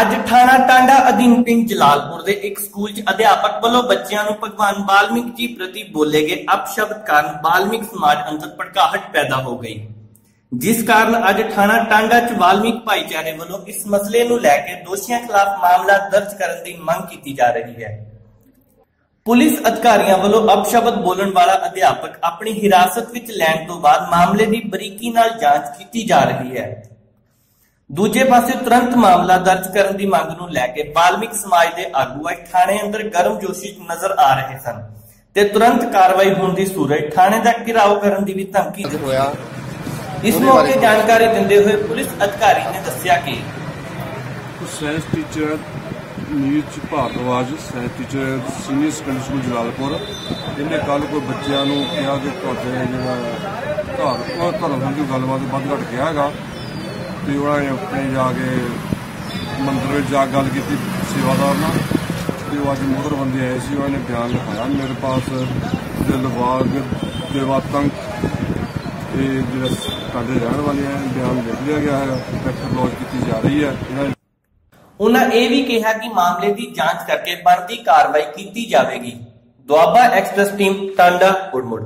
ਅੱਜ ਥਾਣਾ ਟਾਂਡਾ ਅਧੀਨ ਪਿੰਡ ਜਲਾਲਪੁਰ ਦੇ ਇੱਕ ਸਕੂਲ 'ਚ ਅਧਿਆਪਕ ਵੱਲੋਂ ਬੱਚਿਆਂ ਨੂੰ ਭਗਵਾਨ ਵਾਲਮੀਕ ਜੀ ਪ੍ਰਤੀ ਬੋਲੇ ਗਏ ਅਪਸ਼ਬਦ ਕਾਰਨ ਵਾਲਮੀਕ ਸਮਾਜ ਅੰਦਰ ਭੜਕਾਹਟ ਪੈਦਾ ਹੋ ਗਈ। ਜਿਸ ਕਾਰਨ ਅੱਜ ਥਾਣਾ ਟਾਂਡਾ 'ਚ ਵਾਲਮੀਕ ਭਾਈਚਾਰੇ ਵੱਲੋਂ ਇਸ ਮਸਲੇ ਨੂੰ ਲੈ ਕੇ ਦੋਸ਼ੀਆਂ ਖਿਲਾਫ ਮਾਮਲਾ ਦਰਜ ਕਰਨ ਦੀ ਮੰਗ ਕੀਤੀ ਜਾ ਰਹੀ ਹੈ। ਪੁਲਿਸ ਅਧਿਕਾਰੀਆਂ ਵੱਲੋਂ ਅਪਸ਼ਬਦ ਬੋਲਣ ਵਾਲਾ ਅਧਿਆਪਕ ਆਪਣੀ ਹਿਰਾਸਤ ਵਿੱਚ ਲੈਣ ਤੋਂ ਬਾਅਦ ਮਾਮਲੇ ਦੀ ਬਰੀਕੀ ਨਾਲ ਜਾਂਚ ਕੀਤੀ ਜਾ ਰਹੀ ਹੈ। ਦੂਜੇ ਪਾਸੇ ਤੁਰੰਤ ਮਾਮਲਾ ਦਰਜ ਕਰਨ ਦੀ ਮੰਗ ਨੂੰ ਲੈ ਕੇ ਬਾਲਮਿਕ ਸਮਾਜ ਦੇ ਆਗੂ ਅੱਜ ਥਾਣੇ ਅੰਦਰ ਗਰਮਜੋਸ਼ੀ 'ਚ ਨਜ਼ਰ ਆ ਰਹੇ ਸਨ ਤੇ ਤੁਰੰਤ ਕਾਰਵਾਈ ਹੋਣ ਦੀ ਸੂਰਤ ਥਾਣੇ ਦਾ ਘਿਰਾਓ ਕਰਨ ਦੀ ਵੀ ਧਮਕੀ ਦਿੱਤੀ। ਹੋਇਆ। ਇਸ ਮੌਕੇ ਜਾਣਕਾਰੀ ਦਿੰਦੇ ਹੋਏ ਪੁਲਿਸ ਅਧਿਕਾਰੀ ਨੇ ਦੱਸਿਆ ਕਿ ਕੁਝ science teacher Neeraj Bhardwaj science teacher senior secondary school Jalalpur. ਇਹਨੇ ਕੱਲ ਕੋਈ ਬੱਚਿਆਂ ਨੂੰ ਕਿਹਾ ਕਿ ਤੁਹਾਡੇ ਜਿਹੜਾ ਘਰ ਉਹ ਧਰਮ ਦੀ ਗੱਲਬਾਤ ਵੱਧ ਘੱਟ ਗਿਆ ਹੈਗਾ ਤੇ ਉਹਨਾਂ ਨੇ ਆਪਣੇ ਜਾ ਕੇ ਮੰਦਰ ਵਿੱਚ ਜਾ ਗੱਲ ਕੀਤੀ ਸੇਵਾਦਾਰ ਨਾਲ ਤੇ ਉਹ ਅੱਜ ਮੋਹਰ ਆਏ ਸੀ ਉਹਨਾਂ ਨੇ ਬਿਆਨ ਲਿਖਾਇਆ, ਮੇਰੇ ਪਾਸ ਦਿਲਬਾਗ ਦੇਵਾਤੰਕ ਤੇ ਜਿਹੜਾ ਸਾਡੇ ਰਹਿਣ ਵਾਲੇ ਆ ਬਿਆਨ ਲਿਖ ਲਿਆ ਗਿਆ ਹੈ ਐਫਆਰ ਲੌਜ ਕੀਤੀ ਜਾ ਰਹੀ ਹੈ। ਉਹਨਾਂ ਇਹ ਵੀ ਕਿਹਾ ਕਿ ਮਾਮਲੇ ਦੀ ਜਾਂਚ ਕਰਕੇ ਬਣਦੀ ਕਾਰਵਾਈ ਕੀਤੀ ਜਾਵੇਗੀ। Doaba express team, Tanda Urmur